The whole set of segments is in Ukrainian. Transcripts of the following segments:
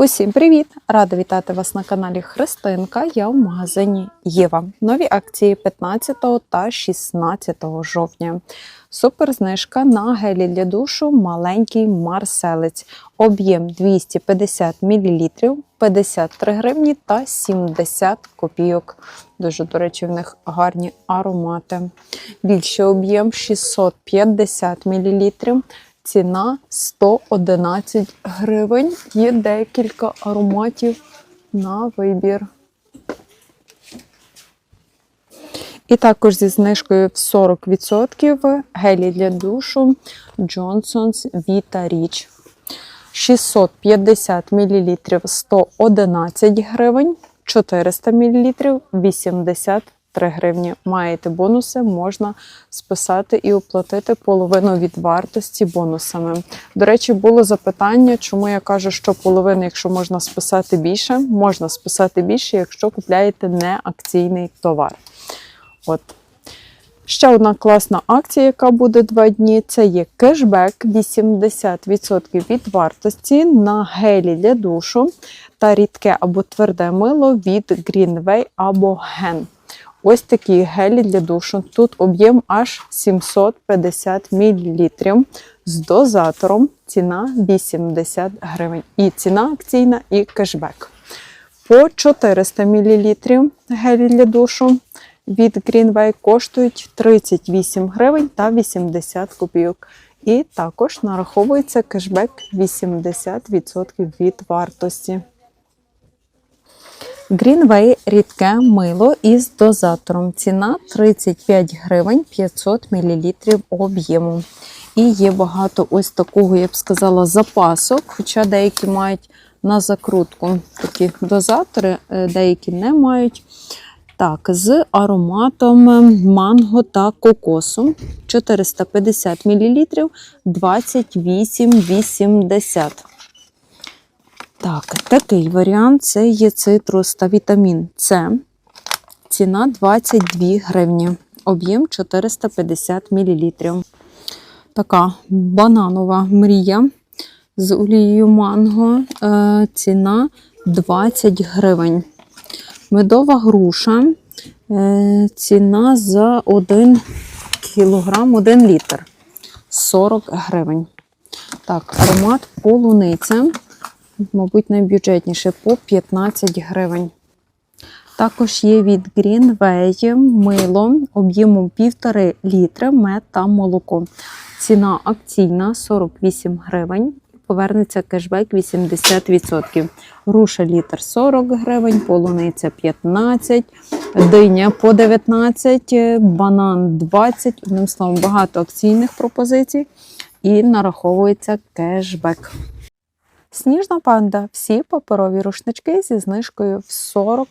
Усім привіт! Рада вітати вас на каналі Христинка. Я в магазині Єва. Нові акції 15 та 16 жовтня. Суперзнижка на гелі для душу маленький марселець. Об'єм 250 мл, 53 гривні та 70 копійок. Дуже, до речі, в них гарні аромати. Більший об'єм 650 мл. Ціна 111 гривень. Є декілька ароматів на вибір. І також зі знижкою в 40% гелі для душу Johnson's Vita Rich. 650 мл 111 гривень, 400 мл 83 гривні. Маєте бонуси, можна списати і оплатити половину від вартості бонусами. До речі, було запитання, чому я кажу, що половину, якщо можна списати більше, можна списати більше, якщо купляєте не акційний товар. От. Ще одна класна акція, яка буде два дні, це є кешбек 80% від вартості на гелі для душу та рідке або тверде мило від Greenway або Gen. Ось такі гелі для душу. Тут об'єм аж 750 мл з дозатором. Ціна 80 гривень. І ціна акційна, і кешбек. По 400 мл гелі для душу від Greenway коштують 38 гривень та 80 копійок. І також нараховується кешбек 80% від вартості. Greenway рідке мило із дозатором. Ціна 35 гривень 500 мл об'єму. І є багато ось такого, я б сказала, запасок, хоча деякі мають на закрутку такі дозатори, е, деякі не мають. Так, з ароматом манго та кокосу 450 мл 28,80. Так, такий варіант це є цитрус та вітамін С. Ціна 22 гривні. Об'єм 450 мл. Така бананова мрія з олією манго. Е, ціна 20 гривень. Медова груша. Е, ціна за 1 кілограм, 1 літр 40 гривень. Так, аромат полуниця мабуть, найбюджетніше по 15 гривень. Також є від Greenway мило об'ємом 1,5 літра, мед та молоко. Ціна акційна 48 гривень. Повернеться кешбек 80%. Груша літр 40 гривень, полуниця 15, диня по 19, банан 20. Одним словом, багато акційних пропозицій і нараховується кешбек. Сніжна панда. Всі паперові рушнички зі знижкою в 40%.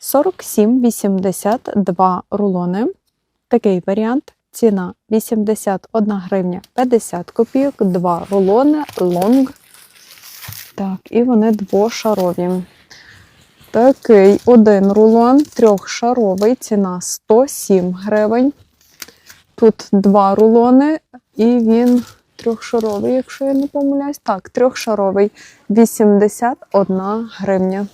47,82 рулони. Такий варіант. Ціна 81 гривня 50 копійок, 2 рулони лонг. Так, і вони двошарові. Такий один рулон, трьохшаровий, ціна 107 гривень. Тут два рулони, і він трьохшаровий, якщо я не помиляюсь. Так, трьохшаровий 81 гривня.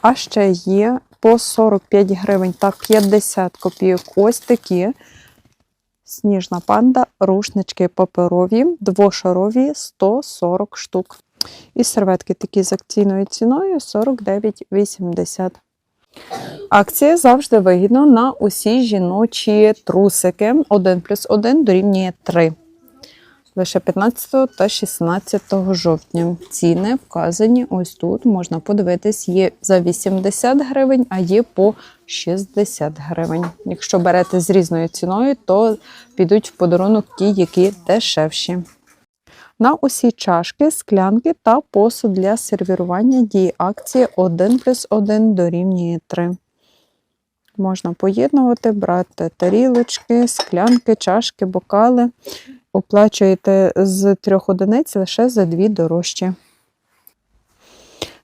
А ще є по 45 гривень та 50 копійок. Ось такі сніжна панда, рушнички паперові, двошарові 140 штук. І серветки такі з акційною ціною 49,80. Акція завжди вигідно на усі жіночі трусики. 1 плюс 1 дорівнює 3. Лише 15 та 16 жовтня. Ціни вказані ось тут. Можна подивитись, є за 80 гривень, а є по 60 гривень. Якщо берете з різною ціною, то підуть в подарунок ті, які дешевші. На усі чашки, склянки та посуд для сервірування діє акція 1 плюс 1 дорівнює 3. Можна поєднувати, брати тарілочки, склянки, чашки, бокали. Оплачуєте з трьох одиниць лише за дві дорожчі.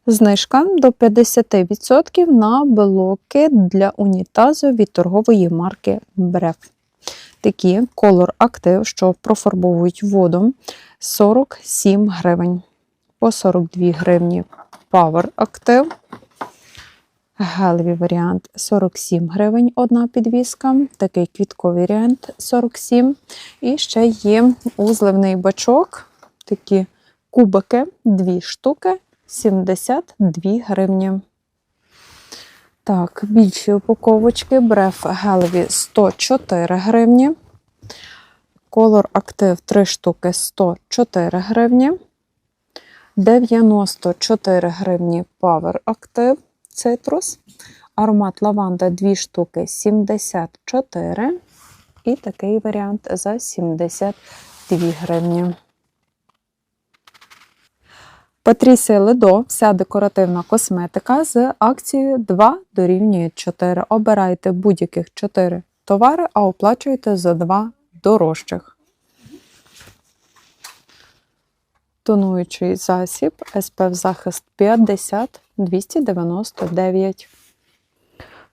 Знижка до 50% на блоки для унітазу від торгової марки Бреф. Такі Color Active, що профарбовують воду 47 гривень. По 42 гривні Power Active. Гелевий варіант 47 гривень одна підвіска. Такий квітковий варіант 47. І ще є узливний бачок. Такі кубики, дві штуки, 72 гривні. Так, більші упаковочки. Бреф гелеві 104 гривні. Color Active 3 штуки 104 гривні. 94 гривні Power Active Citrus. Аромат лаванда 2 штуки 74. І такий варіант за 72 гривні. Патрісія Ледо, вся декоративна косметика з акцією 2 дорівнює 4. Обирайте будь-яких 4 товари, а оплачуєте за 2 дорожчих. Тонуючий засіб SPF захист 50 299.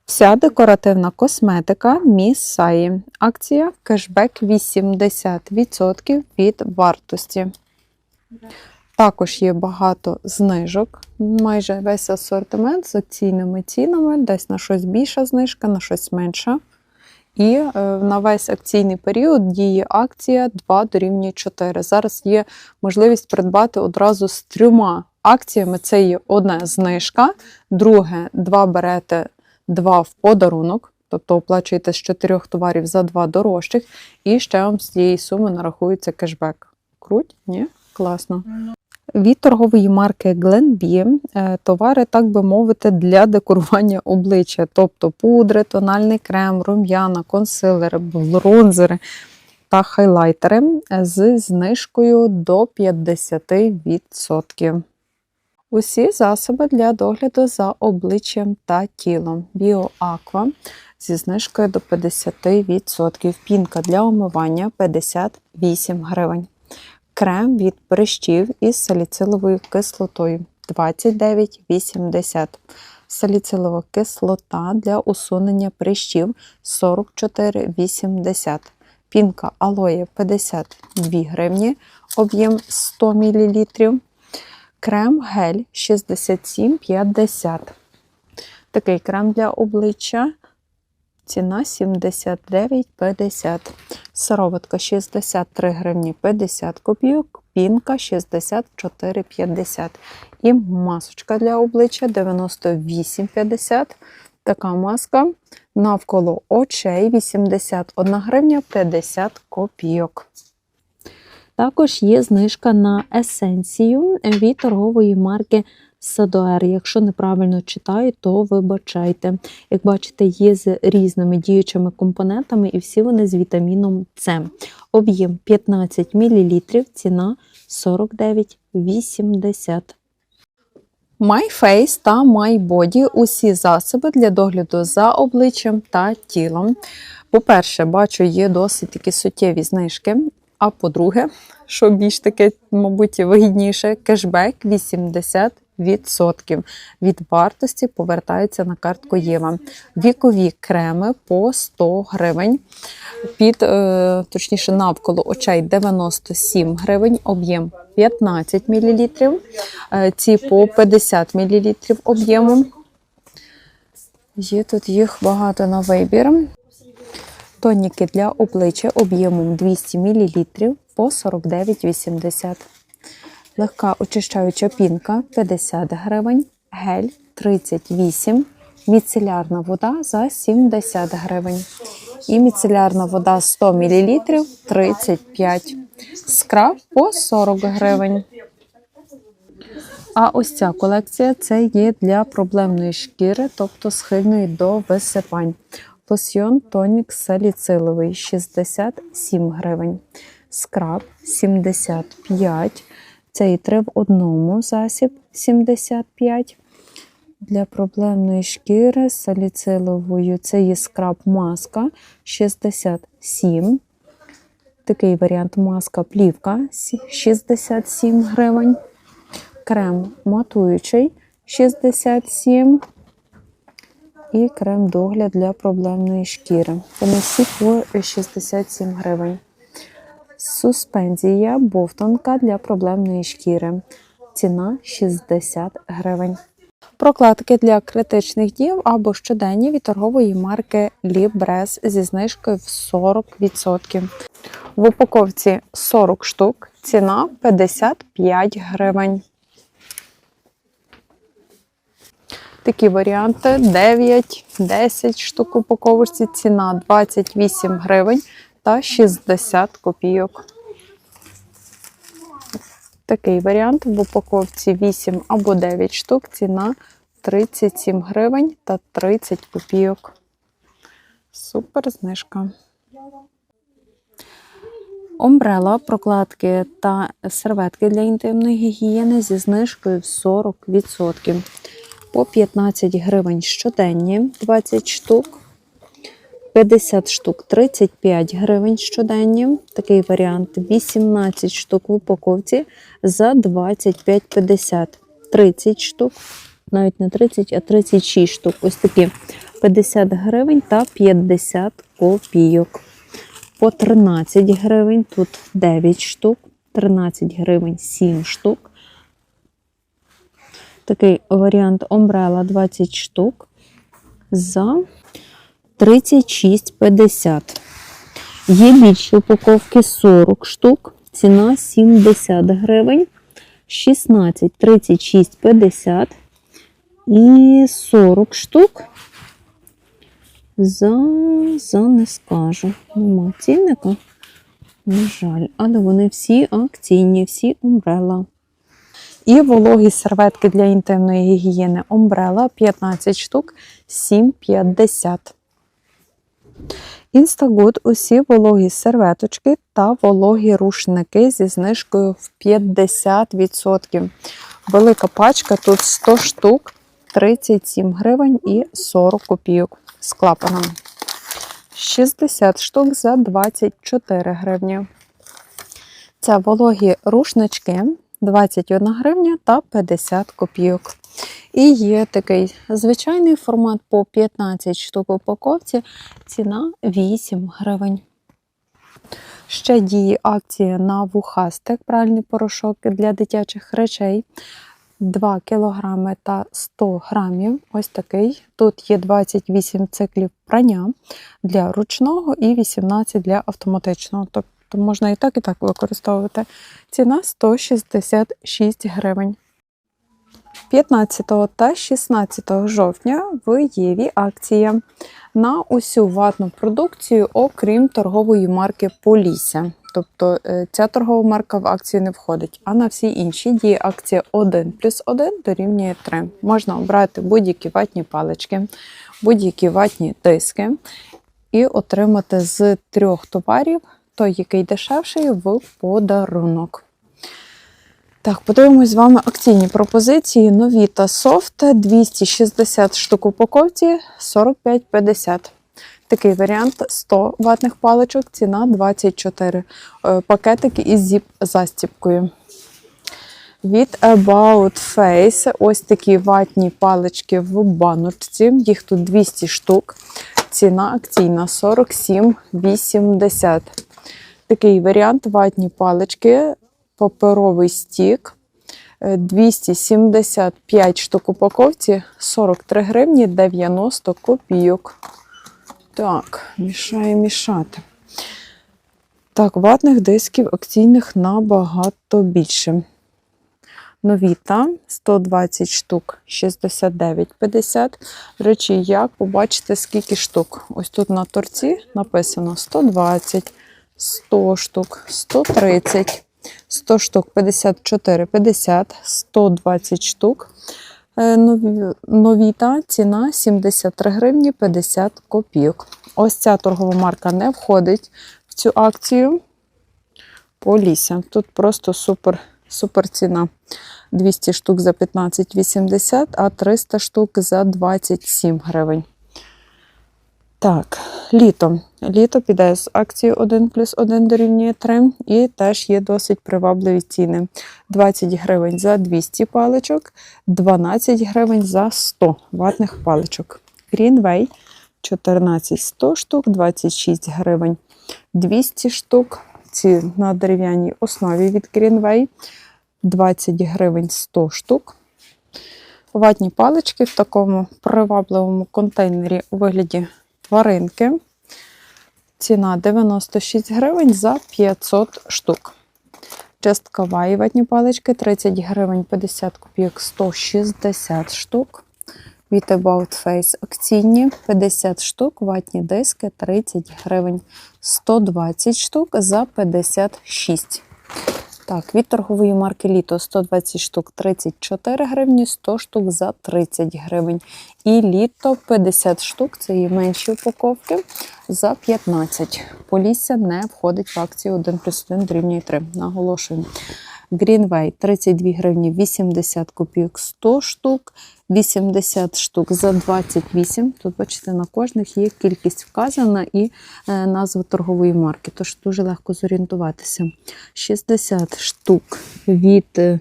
Вся декоративна косметика Міс Саї. Акція кешбек 80% від вартості. Також є багато знижок, майже весь асортимент з акційними цінами, десь на щось більша знижка, на щось менша. І е, на весь акційний період діє акція 2 дорівнює 4. Зараз є можливість придбати одразу з трьома акціями. Це є одна знижка, друге, два берете два в подарунок, тобто оплачуєте з чотирьох товарів за два дорожчих, і ще вам з цієї суми нарахується кешбек. Круть? Ні? Класно. Від торгової марки Glenbee е, товари, так би мовити, для декорування обличчя, тобто пудри, тональний крем, рум'яна, консилери, бронзери та хайлайтери з знижкою до 50%. Усі засоби для догляду за обличчям та тілом. BioAqua зі знижкою до 50%. Пінка для омивання 58 гривень. Крем від прищів із саліциловою кислотою 29,80. Саліцилова кислота для усунення прищів 44,80. Пінка алоє 52 гривні, об'єм 100 мл. Крем гель 67,50. Такий крем для обличчя. Ціна 79,50. Сироватка 63 гривні 50 копійок, пінка 64,50. І масочка для обличчя 98,50. Така маска навколо очей 81 гривня 50 копійок. Також є знижка на есенцію від торгової марки Садоер. Якщо неправильно читаю, то вибачайте. Як бачите, є з різними діючими компонентами, і всі вони з вітаміном С. Об'єм 15 мл, ціна 49,80. MyFace та MyBody – усі засоби для догляду за обличчям та тілом. По-перше, бачу, є досить такі суттєві знижки. А по-друге, що більш таке, мабуть, вигідніше, кешбек 80% від вартості повертається на картку Єва. Вікові креми по 100 гривень. Під, е, точніше, навколо очей 97 гривень, об'єм 15 мл. Е, Ці по 50 мл об'єму. Є тут їх багато на вибір. Тоніки для обличчя об'ємом 200 мл по 49,80. Легка очищаюча пінка 50 гривень, гель 38, міцелярна вода за 70 гривень. І міцелярна вода 100 мл 35, скраб по 40 гривень. А ось ця колекція це є для проблемної шкіри, тобто схильної до висипань. Лосьйон тонік саліциловий 67 гривень. Скраб 75. Це і в одному засіб 75. Для проблемної шкіри з саліциловою це є скраб маска 67. Такий варіант маска плівка 67 гривень. Крем матуючий 67 і крем-догляд для проблемної шкіри. Вони всі по 67 гривень. Суспензія бовтанка для проблемної шкіри. Ціна 60 гривень. Прокладки для критичних дів або щоденні від торгової марки Libres зі знижкою в 40%. В упаковці 40 штук, ціна 55 гривень. Такі варіанти 9, 10 штук у упаковці, ціна 28 гривень та 60 копійок. Такий варіант в упаковці 8 або 9 штук, ціна 37 гривень та 30 копійок. Супер знижка. Омбрела, прокладки та серветки для інтимної гігієни зі знижкою в 40%. По 15 гривень щоденні 20 штук. 50 штук 35 гривень щоденні. Такий варіант 18 штук в упаковці за 25,50. 30 штук, навіть не 30, а 36 штук. Ось такі 50 гривень та 50 копійок. По 13 гривень тут 9 штук, 13 гривень 7 штук. Такий варіант Umbrella 20 штук за 36,50. Є більші упаковки 40 штук, ціна 70 гривень, 16, 36, 50 і 40 штук. За, за не скажу. Нема цінника. На жаль, але вони всі акційні, всі умбрела. І вологі серветки для інтимної гігієни Umbrella 15 штук 7,50. Instagood усі вологі серветочки та вологі рушники зі знижкою в 50%. Велика пачка тут 100 штук, 37 гривень і 40 копійок з клапаном. 60 штук за 24 гривні. Це вологі рушнички 21 гривня та 50 копійок. І є такий звичайний формат по 15 штук упаковці, ціна 8 гривень. Ще діє акція на вухастик, пральний порошок для дитячих речей. 2 кг та 100 грамів. Ось такий. Тут є 28 циклів прання для ручного і 18 для автоматичного. Тобто можна і так, і так використовувати. Ціна 166 гривень. 15 та 16 жовтня в Єві акція на усю ватну продукцію, окрім торгової марки Полісся. Тобто е, ця торгова марка в акцію не входить, а на всі інші діє акція 1 плюс 1 дорівнює 3. Можна обрати будь-які ватні палички, будь-які ватні диски і отримати з трьох товарів той, який дешевший, в подарунок. Так, подивимось з вами акційні пропозиції. Нові та софт 260 штук упаковці 45,50. Такий варіант 100 ватних паличок, ціна 24 Е, пакетики із зіп-застіпкою. Від About Face ось такі ватні палички в баночці. Їх тут 200 штук. Ціна акційна 47,80. Такий варіант ватні палички, паперовий стік. е, 275 штук упаковці, 43 гривні 90 копійок. Так, мішає мішати. Так, ватних дисків акційних набагато більше. Новіта 120 штук 69,50. Речі, як побачите, скільки штук. Ось тут на торці написано 120, 100 штук, 130, 100 штук 54,50, 120 штук. Е, нові- Новіта ціна 73 гривні 50 копійок. Ось ця торгова марка не входить в цю акцію. Полісся. Тут просто супер, супер ціна. 200 штук за 15,80, а 300 штук за 27 гривень. Так, літо. Літо піде з акцією 1 плюс 1 дорівнює 3 і теж є досить привабливі ціни. 20 гривень за 200 паличок, 12 гривень за 100 ватних паличок. Greenway 14 100 штук, 26 гривень 200 штук. Ці на дерев'яній основі від Greenway 20 гривень 100 штук. Ватні палички в такому привабливому контейнері у вигляді тваринки. Ціна 96 гривень за 500 штук. Часткова і ватні палички 30 гривень 50 копійок 160 штук. Від About Face акційні 50 штук, ватні диски 30 гривень 120 штук за 56. Так, від торгової марки Літо 120 штук 34 гривні, 100 штук за 30 гривень. І літо 50 штук, це є менші упаковки, за 15. Полісся не входить в акцію 1 плюс 1 дорівнює 3. Наголошую. Greenway 32 гривні 80 копійок 100 штук, 80 штук за 28. Тут, бачите, на кожних є кількість вказана і е, назва торгової марки, тож дуже легко зорієнтуватися. 60 штук від е,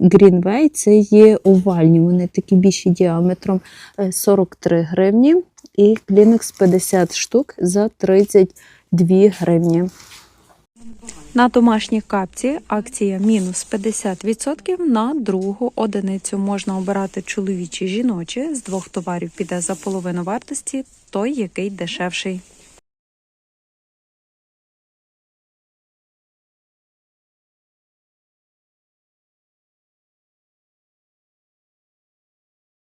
Greenway, це є овальні, вони такі більші діаметром е, 43 гривні. І Kleenex 50 штук за 32 гривні. На домашній капці акція мінус 50% на другу одиницю. Можна обирати чоловічі жіночі. З двох товарів піде за половину вартості, той, який дешевший.